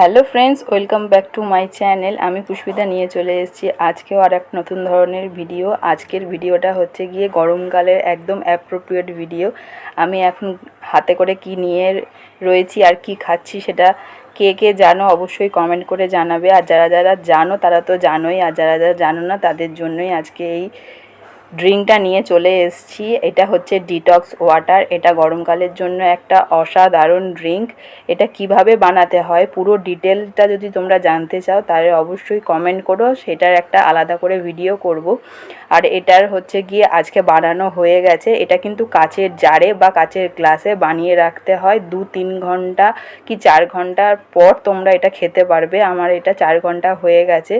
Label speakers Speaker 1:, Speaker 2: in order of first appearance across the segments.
Speaker 1: Hello friends, welcome back to my channel. আমি পুষ্পিতা নিয়ে চলে এসেছি। আজকেও আর এক নতুন ধরনের ভিডিও। আজকের ভিডিওটা হচ্ছে গিয়ে গরমকালের একদম অ্যাপ্রোপ্রিয়েট ভিডিও আমি এখন হাতে করে কি নিয়ে রয়েছি আর কি খাচ্ছি সেটা কে কে জানো অবশ্যই কমেন্ট করে জানাবে। আর যারা যারা জানো তারা তো জানোই। আর যারা যারা জানো না তাদের জন্যই আজকে এই ড্রিঙ্কটা নিয়ে চলে এসেছি। এটা হচ্ছে ডিটক্স ওয়াটার। এটা গরমকালের জন্য একটা অসাধারণ ড্রিঙ্ক। এটা কীভাবে বানাতে হয় পুরো ডিটেলটা যদি তোমরা জানতে চাও তাহলে অবশ্যই কমেন্ট করো, সেটার একটা আলাদা করে ভিডিও করব। আর এটার হচ্ছে গিয়ে আজকে বানানো হয়ে গেছে। এটা কিন্তু কাচের জারে বা কাচের গ্লাসে বানিয়ে রাখতে হয়। দু তিন ঘণ্টা কি চার ঘণ্টার পর তোমরা এটা খেতে পারবে। আমার এটা চার ঘণ্টা হয়ে গেছে।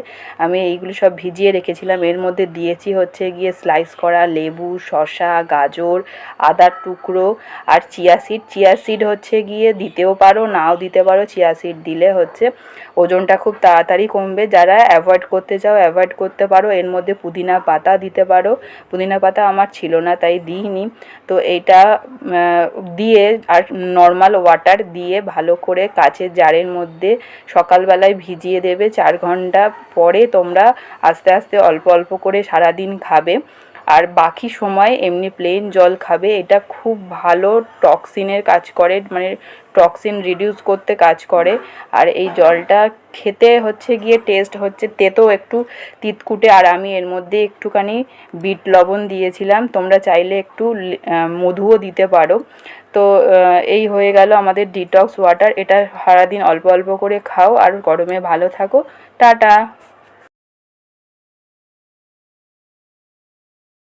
Speaker 1: আমি এইগুলো সব ভিজিয়ে রেখেছিলাম। এর মধ্যে দিয়েছি হচ্ছে গিয়ে স্লাইস করা, লেবু, শসা, গাজর, আদার টুকরো আর চিয়া সিড চিয়া সিড হচ্ছে গিয়ে দিতেও পারো, নাও দিতে পারো। চিয়া সিড দিলে হচ্ছে ওজনটা খুব তাড়াতাড়ি কমবে। যারা অ্যাভয়েড করতে চাও অ্যাভয়েড করতে পারো। এর মধ্যে পুদিনা পাতা দিতে পারো। পুদিনা পাতা আমার ছিল না, তাই দিইনি। তো এইটা দিয়ে আর নর্মাল ওয়াটার দিয়ে ভালো করে কাচের জারের মধ্যে সকালবেলায় ভিজিয়ে দেবে। চার ঘণ্টা পরে তোমরা আস্তে আস্তে অল্প অল্প করে সারাদিন খাবে। আর বাকি সময় এমনি প্লেন জল খাবে। এটা খুব ভালো টক্সিনের কাজ করে মানে টক্সিন রিডিউস করতে কাজ করে। আর এই জলটা খেতে হচ্ছে গিয়ে টেস্ট হচ্ছে তেতো একটু তিতকুটে। আর আমি এর মধ্যে একটুখানি বিট লবণ দিয়েছিলাম। তোমরা চাইলে একটু মধুও দিতে পারো। তো এই হয়ে গেল আমাদের ডিটক্স ওয়াটার এটা সারাদিন অল্প অল্প করে খাও। আর গরমে ভালো থাকো। টাটা!